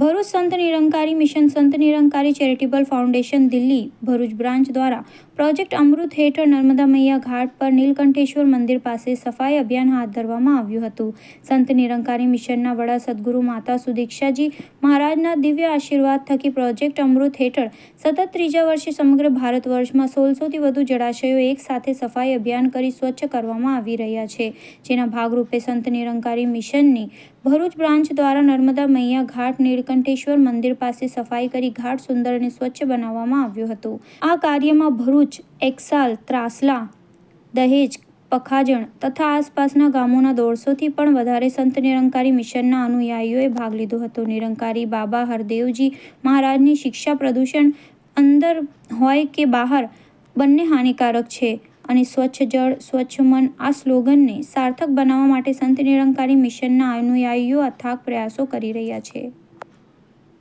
Bharuch Sant Nirankari mission Sant Nirankari charitable foundation Delhi Bharuch branch દ્વારા project Amrit હેઠળ નર્મદા મૈયા ઘાટ પર નીલકંઠેશ્વર મંદિર પાસે સફાઈ અભિયાન હાથ ધરવામાં આવ્યું હતું. સંત નિરંકારી મિશનના વડા સદગુરુ માતા સુદીક્ષાજી મહારાજના દિવ્ય આશીર્વાદ થકી પ્રોજેક્ટ અમૃત હેઠળ સતત ત્રીજા વર્ષે સમગ્ર ભારત વર્ષમાં સોળસોથી વધુ જળાશયો એક સાથે સફાઈ અભિયાન કરી સ્વચ્છ કરવામાં આવી રહ્યા છે. જેના ભાગરૂપે સંત નિરંકારી મિશનની ભરૂચ બ્રાન્ચ દ્વારા નર્મદા મૈયા ઘાટ નીલકંઠેશ્વર મંદિર પાસે સફાઈ કરી ઘાટ સુંદર અને સ્વચ્છ બનાવવામાં આવ્યું હતું. આ કાર્યમાં ભરૂચ, એકસાલ, ત્રાસલા, દહેજ, પખાજણ તથા આસપાસના ગામોના દોઢસોથી પણ વધારે સંત નિરંકારી મિશનના અનુયાયીઓએ ભાગ લીધો હતો. નિરંકારી બાબા હરદેવજી મહારાજની શિક્ષા પ્રદૂષણ અંદર હોય કે બહાર બંને હાનિકારક છે. અને સ્વચ્છ જળ, સ્વચ્છ મન આ સ્લોગનને સાર્થક બનાવવા માટે સંત નિરંકારી મિશનના અનુયાયીઓ અથાગ પ્રયાસો કરી રહ્યા છે.